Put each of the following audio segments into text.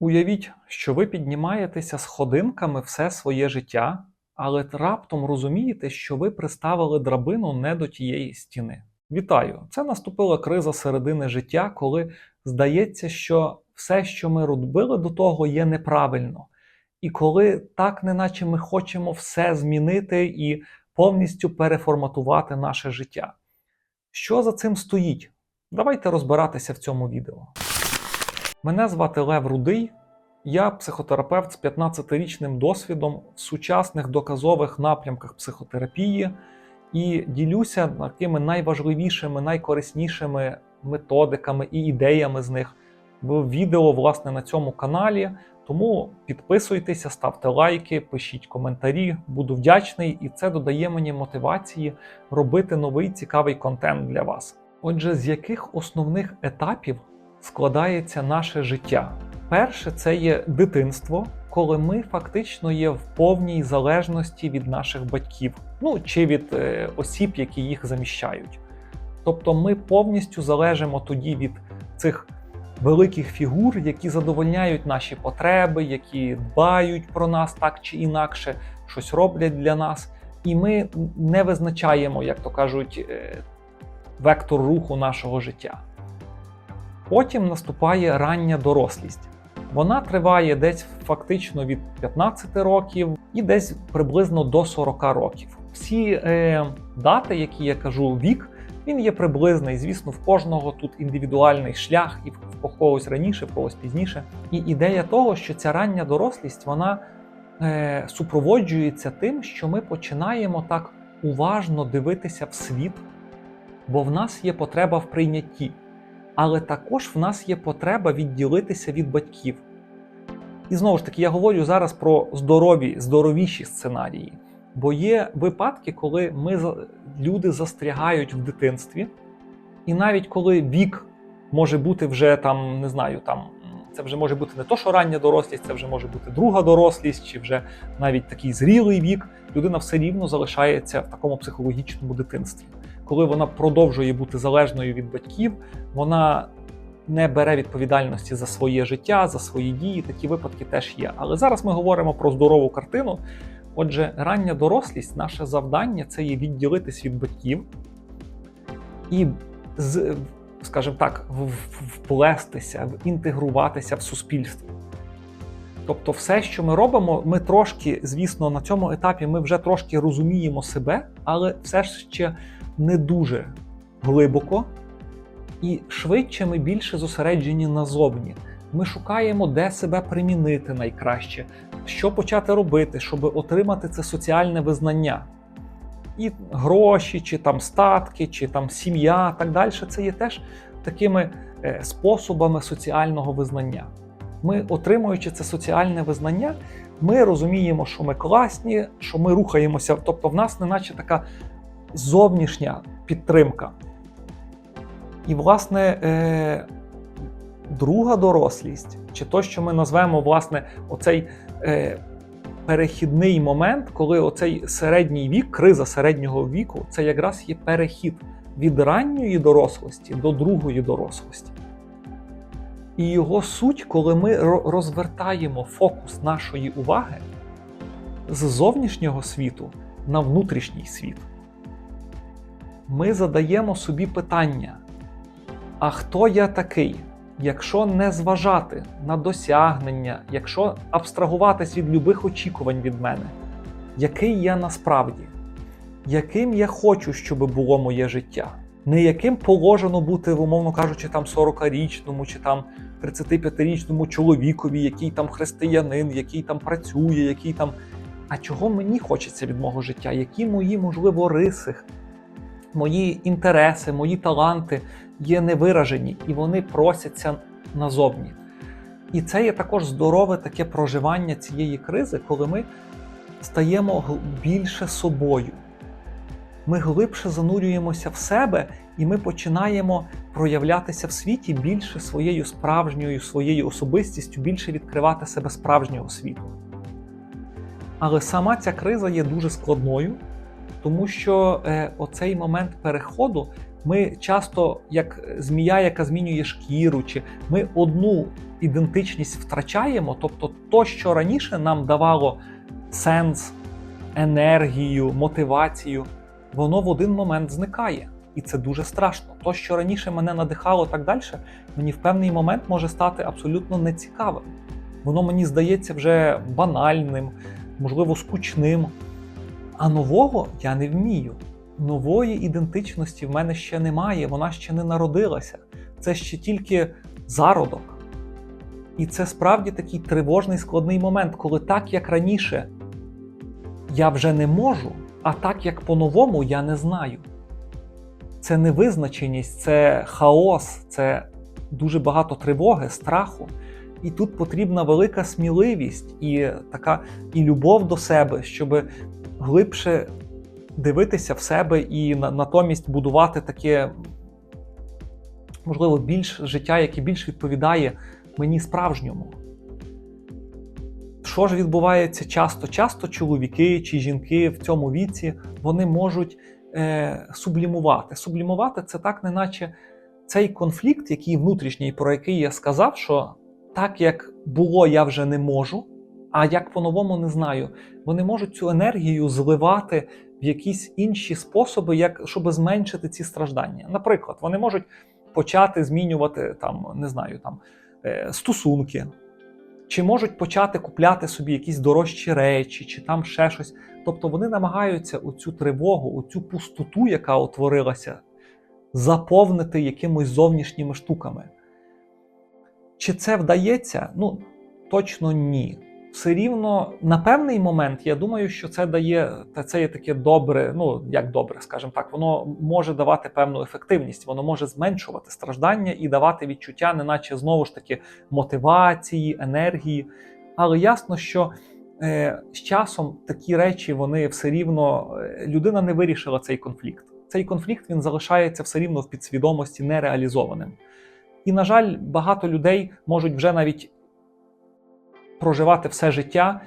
Уявіть, що ви піднімаєтеся сходинками все своє життя, але раптом розумієте, що ви приставили драбину не до тієї стіни. Вітаю! Це наступила криза середини життя, коли здається, що все, що ми робили до того, є неправильно. І коли так, неначе ми хочемо все змінити і повністю переформатувати наше життя. Що за цим стоїть? Давайте розбиратися в цьому відео. Мене звати Лев Рудий. Я психотерапевт з 15-річним досвідом в сучасних доказових напрямках психотерапії і ділюся такими найважливішими, найкориснішими методиками і ідеями з них в відео власне на цьому каналі. Тому підписуйтеся, ставте лайки, пишіть коментарі, буду вдячний, і це додає мені мотивації робити новий цікавий контент для вас. Отже, з яких основних етапів складається наше життя? Перше, це є дитинство, коли ми фактично є в повній залежності від наших батьків, ну чи від е, осіб, які їх заміщають. Тобто ми повністю залежимо тоді від цих великих фігур, які задовольняють наші потреби, які дбають про нас так чи інакше, щось роблять для нас, і ми не визначаємо, як то кажуть, е, вектор руху нашого життя. Потім наступає рання дорослість. Вона триває десь фактично від 15 років і десь приблизно до 40 років. Всі е, дати, які я кажу, вік, він є приблизний. Звісно, в кожного тут індивідуальний шлях, і в когось раніше, в когось пізніше. І ідея того, що ця рання дорослість вона е, супроводжується тим, що ми починаємо так уважно дивитися в світ, бо в нас є потреба в прийнятті. Але також в нас є потреба відділитися від батьків. І знову ж таки, я говорю зараз про здорові, здоровіші сценарії. Бо є випадки, коли ми люди застрягають в дитинстві, і навіть коли вік може бути вже там, не знаю, там це вже може бути не то, що рання дорослість, це вже може бути друга дорослість, чи вже навіть такий зрілий вік, людина все рівно залишається в такому психологічному дитинстві. Коли вона продовжує бути залежною від батьків, вона не бере відповідальності за своє життя, за свої дії. Такі випадки теж є. Але зараз ми говоримо про здорову картину. Отже, рання дорослість, наше завдання це є відділитись від батьків і, скажімо так, вплестися, інтегруватися в суспільство. Тобто, все, що ми робимо, ми трошки, звісно, на цьому етапі ми вже трошки розуміємо себе, але все ще не дуже глибоко. І швидше ми більше зосереджені назовні. Ми шукаємо, де себе примінити найкраще, що почати робити, щоб отримати це соціальне визнання. І гроші, чи там статки, чи там сім'я, так далі, це є теж такими е, способами соціального визнання. Ми, отримуючи це соціальне визнання, ми розуміємо, що ми класні, що ми рухаємося. Тобто, в нас неначе така зовнішня підтримка. І, власне, е, друга дорослість, чи то, що ми назвемо власне, оцей е, перехідний момент, коли оцей середній вік, криза середнього віку, це якраз є перехід від ранньої дорослості до другої дорослості. І його суть, коли ми розвертаємо фокус нашої уваги з зовнішнього світу на внутрішній світ. Ми задаємо собі питання. А хто я такий? Якщо не зважати на досягнення, якщо абстрагуватись від любих очікувань від мене, який я насправді, яким я хочу, щоб було моє життя, не яким положено бути, умовно кажучи, там 40-річному чи там 35-річному чоловікові, який там християнин, який там працює, який там. А чого мені хочеться від мого життя? Які мої, можливо, риси, мої інтереси, мої таланти є невиражені і вони просяться назовні. І це є також здорове таке проживання цієї кризи, коли ми стаємо більше собою. Ми глибше занурюємося в себе, і ми починаємо проявлятися в світі більше своєю справжньою, своєю особистістю, більше відкривати себе справжнього світу. Але сама ця криза є дуже складною, тому що е, оцей момент переходу ми часто, як змія, яка змінює шкіру, чи ми одну ідентичність втрачаємо, тобто то, що раніше нам давало сенс, енергію, мотивацію, воно в один момент зникає. І це дуже страшно. То, що раніше мене надихало так далі, мені в певний момент може стати абсолютно нецікавим. Воно мені здається вже банальним, можливо, скучним. А нового я не вмію. Нової ідентичності в мене ще немає, вона ще не народилася. Це ще тільки зародок. І це справді такий тривожний складний момент, коли так, як раніше, я вже не можу, а так, як по-новому, я не знаю. Це невизначеність, це хаос, це дуже багато тривоги, страху. І тут потрібна велика сміливість і така і любов до себе, щоб глибше дивитися в себе і на- натомість будувати таке, можливо, більш життя, яке більш відповідає мені справжньому. Що ж відбувається часто? Часто чоловіки чи жінки в цьому віці вони можуть е, сублімувати. Сублімувати це так, неначе цей конфлікт, який внутрішній, про який я сказав, що так як було, я вже не можу, а як по-новому не знаю. Вони можуть цю енергію зливати в якісь інші способи, як щоб зменшити ці страждання. Наприклад, вони можуть почати змінювати там, не знаю, там е, стосунки, чи можуть почати купляти собі якісь дорожчі речі, чи там ще щось. Тобто вони намагаються оцю тривогу, оцю пустоту, яка утворилася, заповнити якимось зовнішніми штуками. Чи це вдається? Ну, точно ні. Все рівно на певний момент я думаю, що це дає та це є таке добре, ну як добре, скажімо так, воно може давати певну ефективність, воно може зменшувати страждання і давати відчуття, неначе знову ж таки мотивації, енергії. Але ясно, що е, з часом такі речі вони все рівно е, людина не вирішила цей конфлікт. Цей конфлікт він залишається все рівно в підсвідомості нереалізованим. І, на жаль, багато людей можуть вже навіть проживати все життя,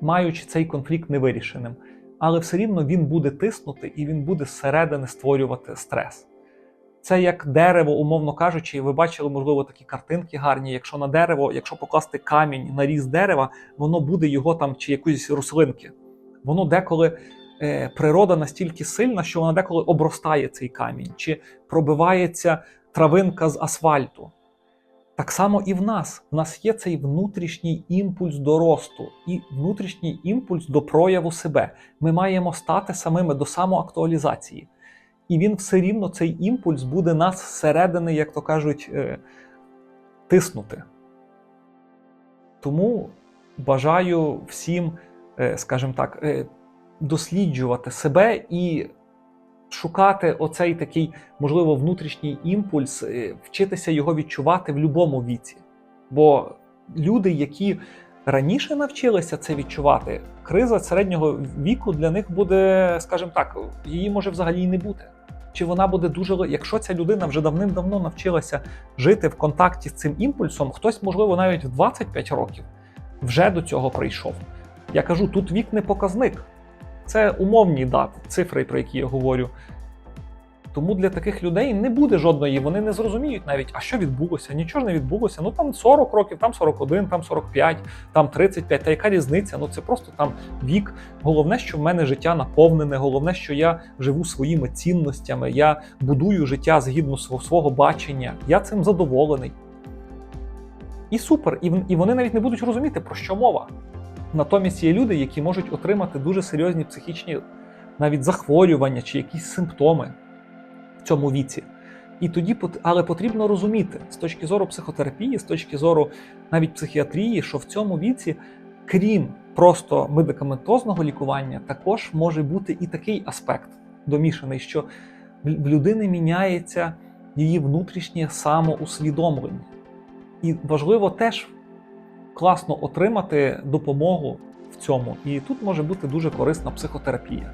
маючи цей конфлікт невирішеним. Але все рівно він буде тиснути і він буде зсередини створювати стрес. Це як дерево, умовно кажучи, ви бачили, можливо, такі картинки гарні. Якщо на дерево, якщо покласти камінь на різ дерева, воно буде його там чи якоїсь рослинки. Воно деколи е, природа настільки сильна, що вона деколи обростає цей камінь, чи пробивається травинка з асфальту. Так само і в нас. В нас є цей внутрішній імпульс до росту і внутрішній імпульс до прояву себе. Ми маємо стати самими до самоактуалізації. І він все рівно, цей імпульс буде нас зсередини, як то кажуть, е, тиснути. Тому бажаю всім, е, скажімо так, е, досліджувати себе і шукати оцей такий, можливо, внутрішній імпульс, е, вчитися його відчувати в будь-якому віці. Бо люди, які раніше навчилися це відчувати, криза середнього віку для них буде, скажімо так, її може взагалі й не бути. Чи вона буде дуже якщо ця людина вже давним-давно навчилася жити в контакті з цим імпульсом, хтось, можливо, навіть в 25 років вже до цього прийшов. Я кажу, тут вік не показник. Це умовні дати, цифри, про які я говорю. Тому для таких людей не буде жодної, вони не зрозуміють навіть, а що відбулося, нічого ж не відбулося. Ну там 40 років, там 41, там 45, там 35, та яка різниця? Ну це просто там вік. Головне, що в мене життя наповнене, головне, що я живу своїми цінностями, я будую життя згідно свого, бачення. Я цим задоволений. І супер, і вони навіть не будуть розуміти, про що мова. Натомість є люди, які можуть отримати дуже серйозні психічні навіть захворювання чи якісь симптоми в цьому віці. І тоді, але потрібно розуміти з точки зору психотерапії, з точки зору навіть психіатрії, що в цьому віці, крім просто медикаментозного лікування, також може бути і такий аспект домішаний, що в людини міняється її внутрішнє самоусвідомлення. І важливо теж класно отримати допомогу в цьому. І тут може бути дуже корисна психотерапія.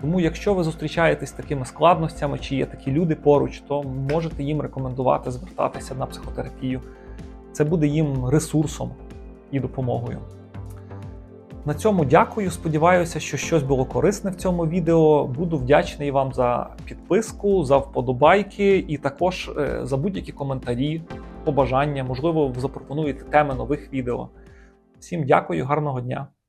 Тому, якщо ви зустрічаєтесь з такими складностями, чи є такі люди поруч, то можете їм рекомендувати звертатися на психотерапію. Це буде їм ресурсом і допомогою. На цьому дякую. Сподіваюся, що щось було корисне в цьому відео. Буду вдячний вам за підписку, за вподобайки і також е, за будь-які коментарі. Побажання, можливо, запропонуєте теми нових відео. Всім дякую, гарного дня!